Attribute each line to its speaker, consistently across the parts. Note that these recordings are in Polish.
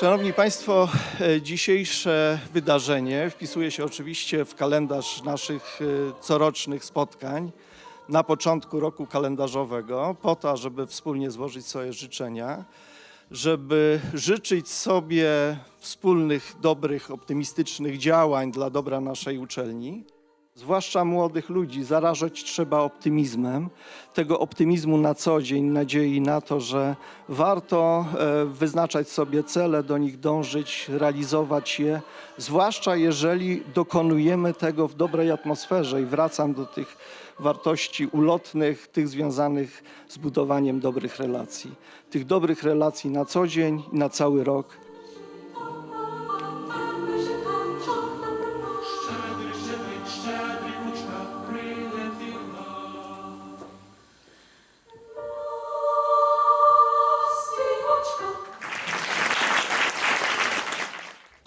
Speaker 1: Szanowni Państwo, e, dzisiejsze wydarzenie wpisuje się oczywiście w kalendarz naszych e, corocznych spotkań na początku roku kalendarzowego, po to, żeby wspólnie złożyć sobie życzenia, żeby życzyć sobie wspólnych, dobrych, optymistycznych działań dla dobra naszej uczelni. Zwłaszcza młodych ludzi zarażać trzeba optymizmem, tego optymizmu na co dzień, nadziei na to, że warto e, wyznaczać sobie cele, do nich dążyć, realizować je, zwłaszcza jeżeli dokonujemy tego w dobrej atmosferze. I wracam do tych wartości ulotnych, tych związanych z budowaniem dobrych relacji. Tych dobrych relacji na co dzień i na cały rok.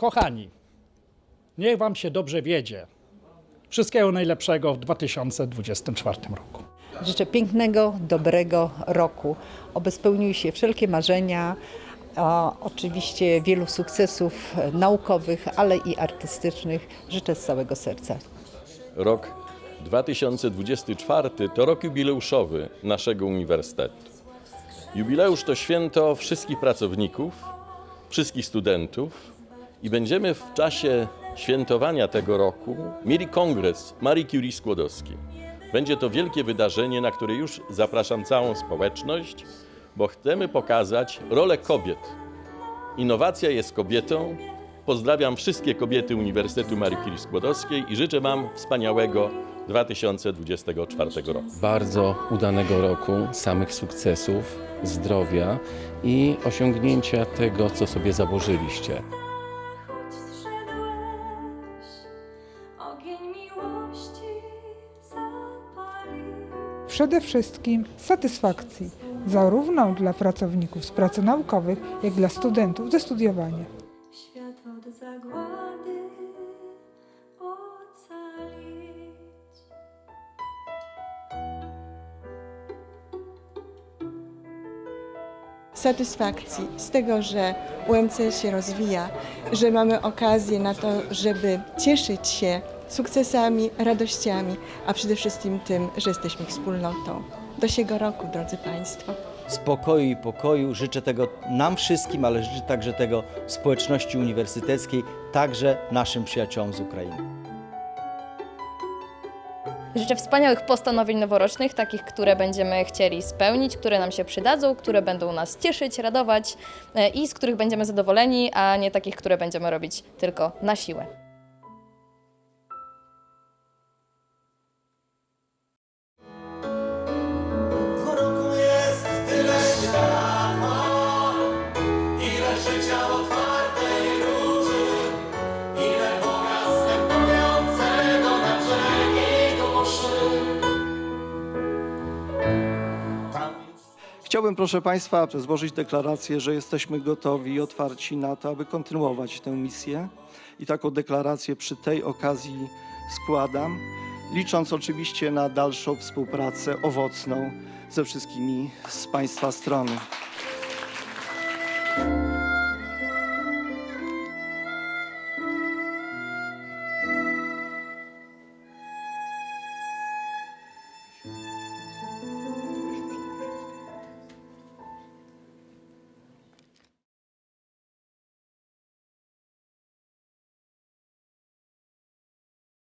Speaker 2: Kochani, niech Wam się dobrze wiedzie. Wszystkiego najlepszego w 2024 roku.
Speaker 3: Życzę pięknego, dobrego roku, oby spełniły się wszelkie marzenia, a oczywiście wielu sukcesów naukowych, ale i artystycznych. Życzę z całego serca.
Speaker 4: Rok 2024 to rok jubileuszowy naszego uniwersytetu. Jubileusz to święto wszystkich pracowników, wszystkich studentów i będziemy w czasie świętowania tego roku mieli kongres Marii Curie Skłodowskiej. Będzie to wielkie wydarzenie, na które już zapraszam całą społeczność, bo chcemy pokazać rolę kobiet. Innowacja jest kobietą. Pozdrawiam wszystkie kobiety Uniwersytetu Marii Curie Skłodowskiej i życzę Wam wspaniałego 2024 roku.
Speaker 5: bardzo udanego roku, samych sukcesów, zdrowia i osiągnięcia tego, co sobie założyliście.
Speaker 6: Przede wszystkim satysfakcji, zarówno dla pracowników z pracy naukowych, jak i dla studentów ze studiowania.
Speaker 7: Świat od zagłady ocalić.
Speaker 8: satysfakcji z tego, że UMC się rozwija, że mamy okazję na to, żeby cieszyć się sukcesami, radościami, a przede wszystkim tym, że jesteśmy wspólnotą. Do siego roku, drodzy Państwo.
Speaker 9: spokoju i pokoju. Życzę tego nam wszystkim, ale życzę także tego społeczności uniwersyteckiej, także naszym przyjaciołom z Ukrainy.
Speaker 10: Życzę wspaniałych postanowień noworocznych, takich, które będziemy chcieli spełnić, które nam się przydadzą, które będą nas cieszyć, radować e, i z których będziemy zadowoleni, a nie takich, które będziemy robić tylko na siłę.
Speaker 1: Chciałbym, proszę Państwa, złożyć deklarację, że jesteśmy gotowi i otwarci na to, aby kontynuować tę misję. I taką deklarację przy tej okazji składam, licząc oczywiście na dalszą współpracę owocną ze wszystkimi z Państwa strony.